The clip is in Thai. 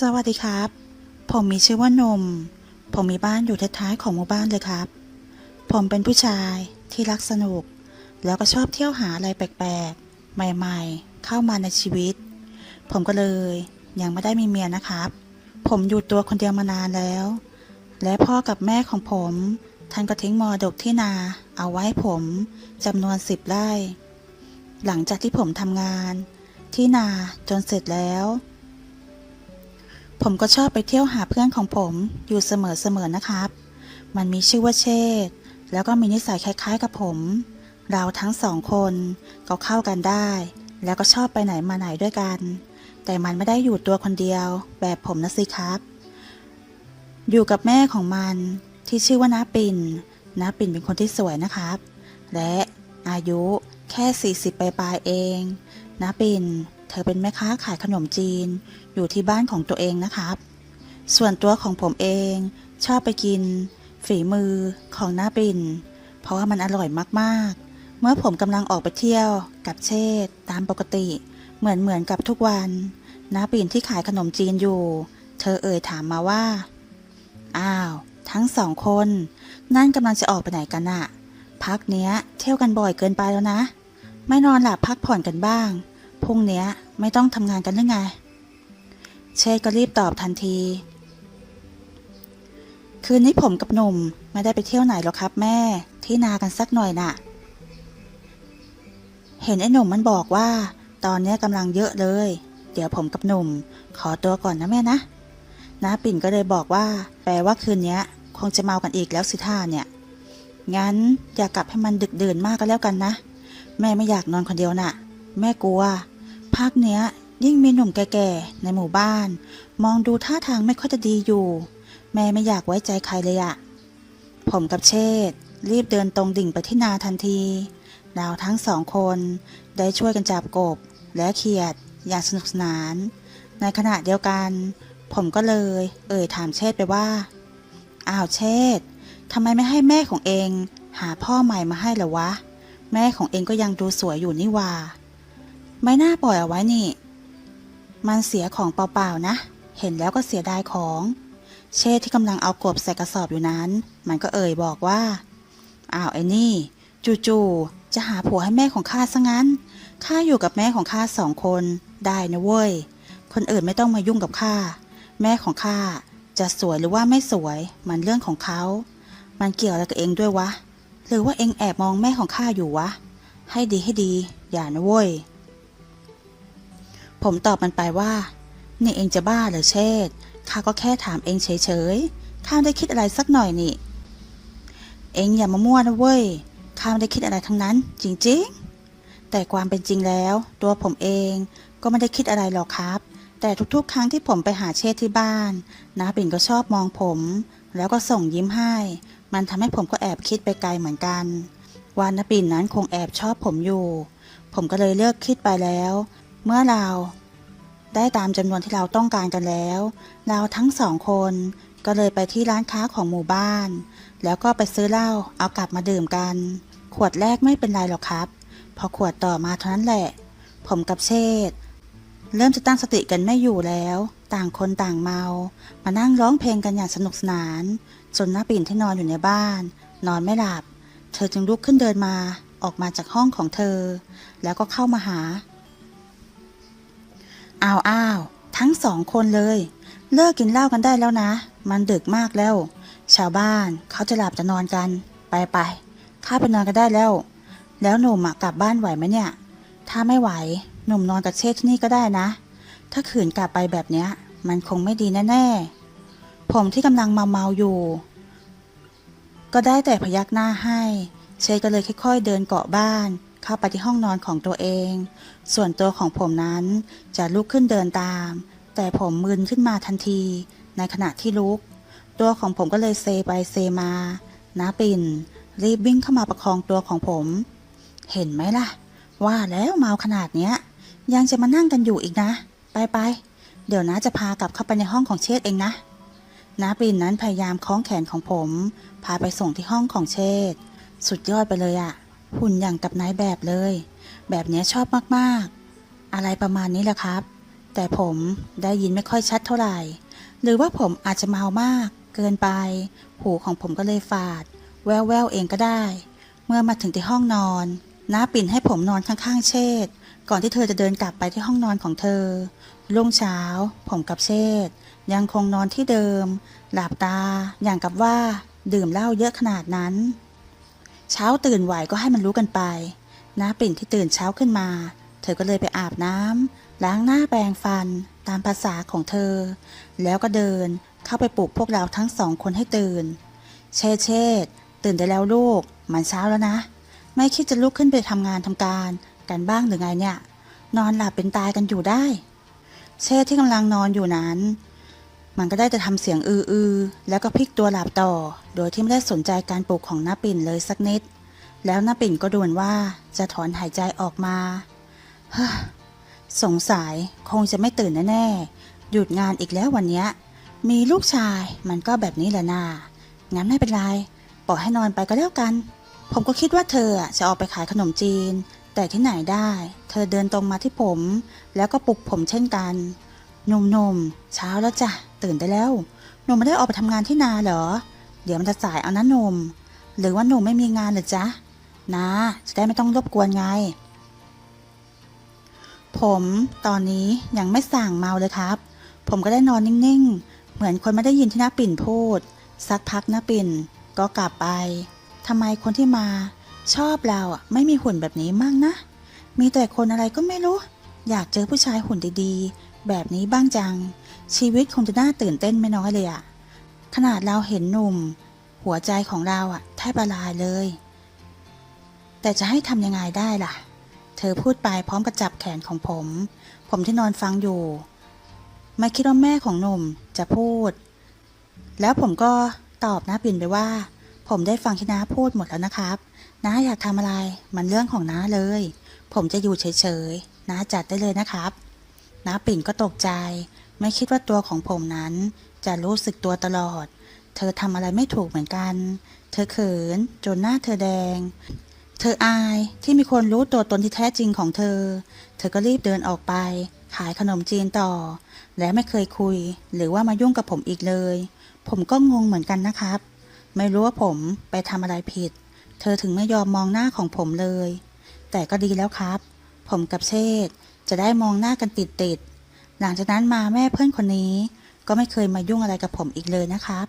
สวัสดีครับ ผมมีชื่อว่านม ผมมีบ้านอยู่ท้ายๆของหมู่บ้านเลยครับ ผมเป็นผู้ชายที่รักสนุก แล้วก็ชอบเที่ยวหาอะไรแปลกๆ ใหม่ๆ เข้ามาในชีวิต ผมก็เลยยังไม่ได้มีเมียนะครับ ผมอยู่ตัวคนเดียวมานานแล้ว และพ่อกับแม่ของผม ท่านก็ทิ้งมรดกที่นาเอาไว้ให้ผมจำนวนสิบไร่ หลังจากที่ผมทำงาน ที่นาจนเสร็จแล้ว ผมก็ชอบไปเที่ยวหาเพื่อนของผมอยู่เสมอๆนะครับ มันมีชื่อว่าเชษแล้วก็มีนิสัยคล้าย ๆ กับผม เราทั้งสองคนก็เข้ากันได้ แล้วก็ชอบไปไหนมาไหนด้วยกัน แต่มันไม่ได้อยู่ตัวคนเดียว แบบผมนะสิครับ อยู่กับแม่ของมันที่ชื่อว่าน้าปิ่นน้าปิ่นเป็นคนที่สวยนะครับ และอายุแค่ 40 ปลายๆเองน้าปิ่น เธอเป็นแม่ค้าขายขนมจีน อยู่ที่บ้านของตัวเองนะครับ ส่วนตัวของผมเองชอบไปกิน ฝีมือของน้าปิ่น เพราะว่ามันอร่อยมากๆ เมื่อผมกำลังออกไปเที่ยวกับเชษตามปกติ เหมือนเหมือนกับทุกวันน้าปิ่นที่ขายขนมจีนอยู่ เธอเอ่ยถามมาว่า อ้าว ทั้งสองคน นั่นกำลังจะออกไปไหนกันอะพักเนี้ยเที่ยวกันบ่อยเกินไปแล้วนะ ไม่นอนหลับพักผ่อนกันบ้าง พรุ่งเนี้ยไม่ต้องทำงานกันหรือไง เชษก็รีบตอบทันที คืนนี้ผมกับหนุ่มไม่ได้ไปเที่ยวไหนหรอกครับแม่ที่นากันสักหน่อยน่ะ เห็นไอ้หนุ่มมันบอกว่า ตอนนี้กำลังเยอะเลย เดี๋ยวผมกับหนุ่ม ขอตัวก่อนนะแม่นะน้าปิ่นก็เลยบอกว่า แปลว่าคืนนี้คงจะเมากันอีกแล้วสิท่าเนี่ย งั้นอย่ากลับให้มันดึกดื่นมากก็แล้วกันนะ แม่ไม่อยากนอนคนเดียวน่ะ แม่กลัว ภาคเนี้ย ยิ่งมีหนุ่มแก่ๆในหมู่บ้าน มองดูท่าทางไม่ค่อยจะดีอยู่ แม่ไม่อยากไว้ใจใครเลยอะผมกับเชษรีบเดินตรงดิ่งไปที่นาทันทีเราทั้งสองคนได้ช่วยกันจับกบและเขียดอย่างสนุกสนาน ในขณะเดียวกัน ผมก็เลย เอ่ยถามเชษไปว่า อ้าวเชษทำไมไม่ให้แม่ของเอง หาพ่อใหม่มาให้หรอวะ แม่ของเองก็ยังดูสวยอยู่นี่ว่า ไม่น่าปล่อยเอาไว้นี่ มันเสียของเปล่าๆนะ เห็นแล้วก็เสียดายของ เชษที่กำลังเอากบใส่กระสอบอยู่นั้น มันก็เอ่ยบอกว่า อ้าวไอ้นี่ จู่ๆจะหาผัวให้แม่ของข้าซะงั้น ข้าอยู่กับแม่ของข้าสองคนได้นะเว้ย คนอื่นไม่ต้องมายุ่งกับข้า แม่ของข้าจะสวยหรือว่าไม่สวย มันเรื่องของเขา มันเกี่ยวอะไรกับเองด้วยวะ หรือว่าเองแอบมองแม่ของข้าอยู่วะ ให้ดีให้ดี อย่านะเว้ย ผมตอบมันไปว่านี่เองจะบ้าเหรอเชษข้าก็แค่ถามเองเฉยๆ ข้าไม่ได้คิดอะไรสักหน่อยนี่ เองอย่ามามั่วนะเว้ย ข้าไม่ได้คิดอะไรทั้งนั้น จริงๆ แต่ความเป็นจริงแล้ว ตัวผมเองก็ไม่ได้คิดอะไรหรอกครับ แต่ทุกๆ ครั้งที่ผมไปหาเชษที่บ้านน้าปิ่นก็ชอบมองผม แล้วก็ส่งยิ้มให้ มันทำให้ผมก็แอบคิดไปไกลเหมือนกัน ว่าน้าปิ่นนั้นคงแอบชอบผมอยู่ ผมก็เลยเลิกคิดไปแล้ว เมื่อเราได้ตามจำนวนที่เราต้องการกันแล้ว เราทั้งสองคนก็เลยไปที่ร้านค้าของหมู่บ้าน แล้วก็ไปซื้อเหล้าเอากลับมาดื่มกัน ขวดแรกไม่เป็นไรหรอกครับ พอขวดต่อมาเท่านั้นแหละ ผมกับเชษ์เริ่มจะตั้งสติกันไม่อยู่แล้ว ต่างคนต่างเมา มานั่งร้องเพลงกันอย่างสนุกสนาน จนน้าปิ่นที่นอนอยู่ในบ้าน นอนไม่หลับ เธอจึงลุกขึ้นเดินมาออกมาจากห้องของเธอ แล้วก็เข้ามาหา อ้าวอ้าวทั้งสองคนเลย เลิกกินเหล้ากันได้แล้วนะ มันดึกมากแล้ว ชาวบ้านเขาจะหลับจะนอนกัน ไปไปข้าไปนอนกันได้แล้ว แล้วหนุ่มอะกลับบ้านไหวไหมเนี่ย ถ้าไม่ไหว หนุ่มนอนกับเชษที่นี่ก็ได้นะ ถ้าขืนกลับไปแบบเนี้ย มันคงไม่ดีแน่ๆ ผมที่กำลังเมาเมาอยู่ ก็ได้แต่พยักหน้าให้ เชษก็เลยค่อย ๆ เดินเกาะบ้าน เข้าไปที่ห้องนอนของตัวเอง ส่วนตัวของผมนั้นจะลุกขึ้นเดินตาม แต่ผมมึนขึ้นมาทันที ในขณะที่ลุก ตัวของผมก็เลยเซไปเซมา น้าปิ่น รีบวิ่งเข้ามาประคองตัวของผม เห็นไหมล่ะ ว่าแล้วเมาขนาดเนี้ย ยังจะมานั่งกันอยู่อีกนะ ไปไป เดี๋ยวน้าจะพากลับเข้าไปในห้องของเชษเองนะน้าปิ่นนั้นพยายามคล้องแขนของผม พาไปส่งที่ห้องของเชษสุดยอดไปเลยอะ หุ่นอย่างกับนายแบบเลย แบบนี้ชอบมากๆ อะไรประมาณนี้แหละครับ แต่ผมได้ยินไม่ค่อยชัดเท่าไหร่ หรือว่าผมอาจจะเมามาก เกินไป หูของผมก็เลยฝาด แววแววๆเองก็ได้ เมื่อมาถึงที่ห้องนอนน้าปิ่นให้ผมนอนข้างๆเชษฐ์ก่อนที่เธอจะเดินกลับไปที่ห้องนอนของเธอ รุ่งเช้า ผมกับเชษฐ์ยังคงนอนที่เดิม หลับตา อย่างกับว่า ดื่มเหล้าเยอะขนาดนั้น เช้าตื่นไหวก็ให้มันรู้กันไปน้าปิ่นที่ตื่นเช้าขึ้นมา เธอก็เลยไปอาบน้ำล้างหน้าแปรงฟันตามภาษาของเธอ แล้วก็เดินเข้าไปปลุกพวกเราทั้งสองคนให้ตื่น เชเชษตื่นได้แล้วลูก มันเช้าแล้วนะ ไม่คิดจะลุกขึ้นไปทำงานทำการกันบ้างหรือไงเนี่ย นอนหลับเป็นตายกันอยู่ได้ เชษที่กำลังนอนอยู่นั้น มันก็ได้แต่ทำเสียงอืออือแล้วก็พลิกตัวหลับต่อ โดยที่ไม่ได้สนใจการปลุกของน้าปิ่นเลยสักนิด แล้วน้าปิ่นก็ดวนว่าจะถอนหายใจออกมาฮ้สงสัยคงจะไม่ตื่นแน่ๆหยุดงานอีกแล้ววันนี้มีลูกชายมันก็แบบนี้แหละนางั้นไม่เป็นไรปล่อยให้นอนไปก็แล้วกัน ผมก็คิดว่าเธอจะออกไปขายขนมจีน แต่ที่ไหนได้ เธอเดินตรงมาที่ผม แล้วก็ปลุกผมเช่นกันหนุ่มๆเช้าแล้วจ้ะ ตื่นได้แล้วหนุ่มไม่ได้ออกไปทำงานที่นาเหรอ เดี๋ยวมันจะสายเอานะหนุ่มหรือว่าหนุ่มไม่มีงานหรือจ๊ะนะจะได้ไม่ต้องรบกวนไง ผมตอนนี้ยังไม่สั่งเมาเลยครับ ผมก็ได้นอนนิ่งๆ เหมือนคนไม่ได้ยินที่น้าปิ่นพูด สักพักน้าปิ่นก็กลับไปทำไมคนที่มาชอบเราอะไม่มีหุ่นแบบนี้มั่งนะ มีแต่คนอะไรก็ไม่รู้ อยากเจอผู้ชายหุ่นดีๆ แบบนี้บ้างจัง ชีวิตคงจะน่าตื่นเต้นไม่น้อยเลยอะขนาดเราเห็นหนุ่ม หัวใจของเราอะแทบละลายเลย แต่จะให้ทำยังไงได้ล่ะ เธอพูดไปพร้อมกับจับแขนของผม ผมที่นอนฟังอยู่ ไม่คิดว่าแม่ของหนุ่มจะพูด แล้วผมก็ตอบน้าปิ่นไปว่า ผมได้ฟังที่น้าพูดหมดแล้วนะครับน้าอยากทำอะไรมันเรื่องของน้าเลย ผมจะอยู่เฉยๆน้าจัดได้เลยนะครับน้าปิ่นก็ตกใจ ไม่คิดว่าตัวของผมนั้น จะรู้สึกตัวตลอด เธอทำอะไรไม่ถูกเหมือนกัน เธอเขิน จนหน้าเธอแดง เธออายที่มีคนรู้ตัวตนที่แท้จริงของเธอ เธอก็รีบเดินออกไป ขายขนมจีนต่อ และไม่เคยคุย หรือว่ามายุ่งกับผมอีกเลย ผมก็งงเหมือนกันนะครับ ไม่รู้ว่าผมไปทำอะไรผิด เธอถึงไม่ยอมมองหน้าของผมเลย แต่ก็ดีแล้วครับ ผมกับเชษจะได้มองหน้ากันติดติด หลังจากนั้นมาแม่เพื่อนคนนี้ ก็ไม่เคยมายุ่งอะไรกับผมอีกเลยนะครับ